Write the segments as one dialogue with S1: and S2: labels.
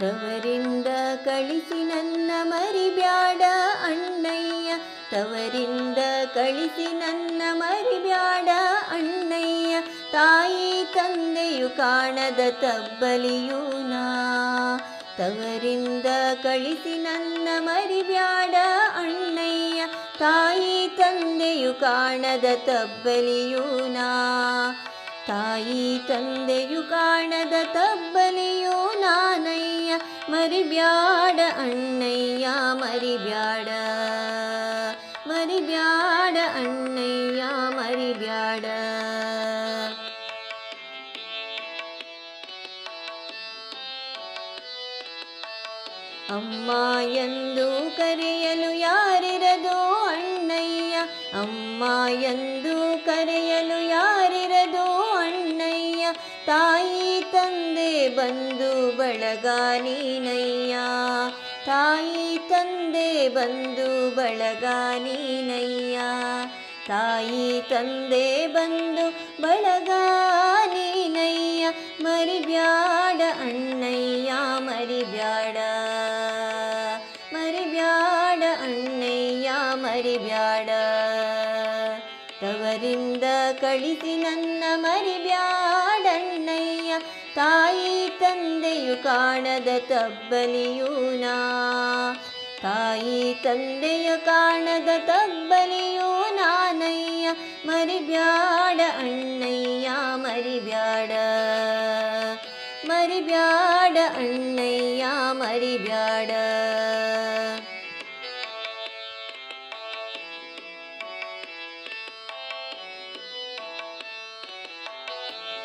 S1: ತವರಿಂದ ಕಳಿಸಿ ನನ್ನ ಮರಿಬ್ಯಾಡ ಅಣ್ಣಯ್ಯ. ತವರಿಂದ ಕಳಿಸಿ ನನ್ನ ಮರಿಬ್ಯಾಡ ಅಣ್ಣಯ್ಯ. ತಾಯಿ ತಂದೆಯು ಕಾಣದ ತಬ್ಬಲಿಯೂ ನಾ. ತವರಿಂದ ಕಳಿಸಿ ನನ್ನ ಮರಿಬ್ಯಾಡ ಅಣ್ಣಯ್ಯ. ತಾಯಿ ತಂದೆಯು ಕಾಣದ ತಬ್ಬಲಿಯೂ ನಾ. ತಾಯಿ ತಂದೆಯು ಕಾಣದ ತಬ್ಬ ಮರಿಬ್ಯಾಡ ಅಣ್ಣಯ್ಯ, ಮರಿಬ್ಯಾಡ. ಮರಿಬ್ಯಾಡ ಅಣ್ಣಯ್ಯ, ಮರಿಬ್ಯಾಡ. ಅಮ್ಮ ಎಂದು ಕರೆಯಲು ಯಾರಿರದು ಅಣ್ಣಯ್ಯ? ಅಮ್ಮ ಎಂದು ಕರೆಯಲು ಯಾರಿರದು ತಾಯಿ ತಂದೆ ಬಂದು ಬಳಗ ನೀನಯ್ಯ. ತಾಯಿ ತಂದೆ ಬಂದು ಬಳಗ ನೀನಯ್ಯ. ತಾಯಿ ತಂದೆ ಬಂದು ಬಳಗ ನೀನಯ್ಯ. ಮರಿಬ್ಯಾಡ ಅಣ್ಣಯ್ಯ, ಮರಿಬ್ಯಾಡ. ಮರಿಬ್ಯಾಡ ಅಣ್ಣಯ್ಯ, ಮರಿಬ್ಯಾಡ. ತವರಿಂದ ಕಳಿಸಿ ನನ್ನ ಮರಿಬ್ಯಾಡಣ್ಣಯ್ಯ ತಾಯಿ ತಂದೆಯು ಕಾಣದ ತಬ್ಬಲಿಯೂ ನಾ. ತಾಯಿ ತಂದೆಯ ಕಾಣದ ತಬ್ಬಲಿಯೂ ನಾನಯ್ಯ. ಮರಿಬ್ಯಾಡ ಅಣ್ಣಯ್ಯ, ಮರಿಬ್ಯಾಡ. ಮರಿಬ್ಯಾಡ ಅಣ್ಣಯ್ಯ, ಮರಿಬ್ಯಾಡ.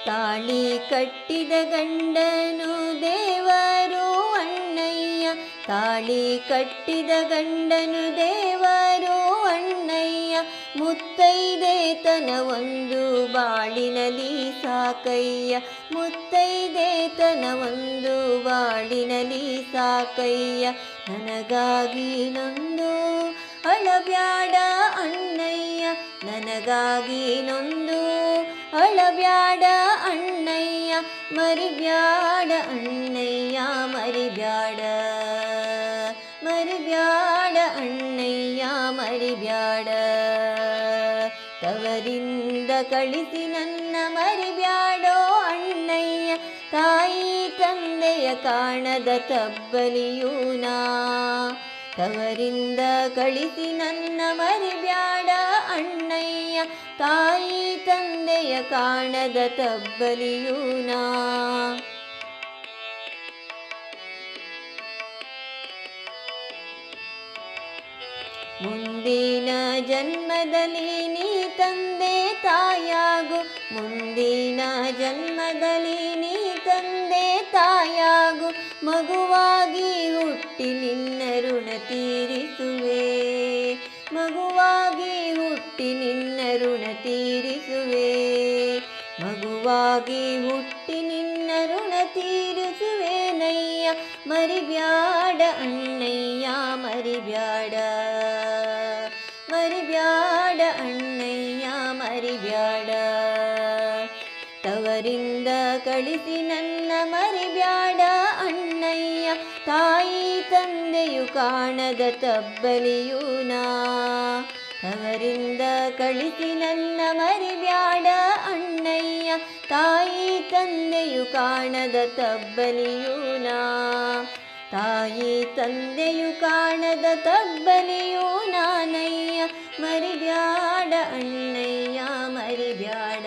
S1: ತಾಳಿ ಕಟ್ಟಿದ ಗಂಡನು ದೇವರು ಅಣ್ಣಯ್ಯ. ತಾಳಿ ಕಟ್ಟಿದ ಗಂಡನು ದೇವರು ಅಣ್ಣಯ್ಯ. ಮುತ್ತೈದೆತನ ಒಂದು ಬಾಳಿನಲಿ ಸಾಕಯ್ಯ. ಮುತ್ತೈದೆತನ ಒಂದು ಬಾಳಿನಲಿ ಸಾಕಯ್ಯ. ನನಗಾಗಿ ನೊಂದು ಅಳಬ್ಯಾಡ ಅಣ್ಣಯ್ಯ. ನನಗಾಗಿ ನೊಂದು ಅಳಬ್ಯಾಡ ಅಣ್ಣಯ್ಯ ಮರಿಬ್ಯಾಡ ಅಣ್ಣಯ್ಯ ಮರಿಬ್ಯಾಡ ಮರಿಬ್ಯಾಡ ಅಣ್ಣಯ್ಯ ಮರಿಬ್ಯಾಡ ತವರಿಂದ ಕಳಿಸಿ ನನ್ನ ಮರಿಬ್ಯಾಡೋ ಅಣ್ಣಯ್ಯ ತಾಯಿ ತಂದೆಯ ಕಾಣದ ತಬ್ಬಲಿಯೂ ನಾ ತವರಿಂದ ಕಳಿಸಿ ನನ್ನ ಮರಿಬ್ಯಾಡ ಅಣ್ಣಯ್ಯ ತಾಯಿ ತಂದೆಯ ಕಾಣದ ತಬ್ಬಲಿಯೂ ನಾ. ಮುಂದಿನ ಜನ್ಮದಲ್ಲಿ ನೀ ತಂದೆ ತಾಯಾಗು. ಮುಂದಿನ ಜನ್ಮದಲ್ಲಿ ನೀ ತಂದೆ ತಾಯಾಗು. ಮಗುವಾಗಿ ಹುಟ್ಟಿ ನಿನ್ನ ಋಣ ತೀರಿಸುವೆ. ಮಗುವಾಗಿ ಹುಟ್ಟಿ ನಿನ್ನ ಋಣ ತೀರಿಸುವೆ. ಮಗುವಾಗಿ ಹುಟ್ಟಿ ನಿನ್ನ ಋಣ ತೀರಿಸುವೆ ನಯ್ಯ. ಮರಿಬ್ಯಾಡ ಅಣ್ಣಯ್ಯ, ಮರಿಬ್ಯಾಡ. ಮರಿಬ್ಯಾಡ ಅಣ್ಣಯ್ಯ, ಮರಿಬ್ಯಾಡ. ತವರಿಂದ ಕಳಿಸಿ ನನ್ನ ಮರಿಬ್ಯಾಡ ಅಣ್ಣಯ್ಯ. ತಾಯಿ ತಂದೆಯು ಕಾಣದ ತಬ್ಬಲಿಯೂ ನಾ ತವರಿಂದ ಕಳಿಸಿ ನನ್ನ ಮರಿಬ್ಯಾಡ ಅಣ್ಣಯ್ಯ. ತಾಯಿ ತಂದೆಯು ಕಾಣದ ತಬ್ಬಲಿಯೂ ನಾ. ತಾಯಿ ತಂದೆಯು ಕಾಣದ ತಬ್ಬಲಿಯೂ ನಾನಯ್ಯ. ಮರಿಬ್ಯಾಡ ಅಣ್ಣಯ್ಯ, ಮರಿಬ್ಯಾಡ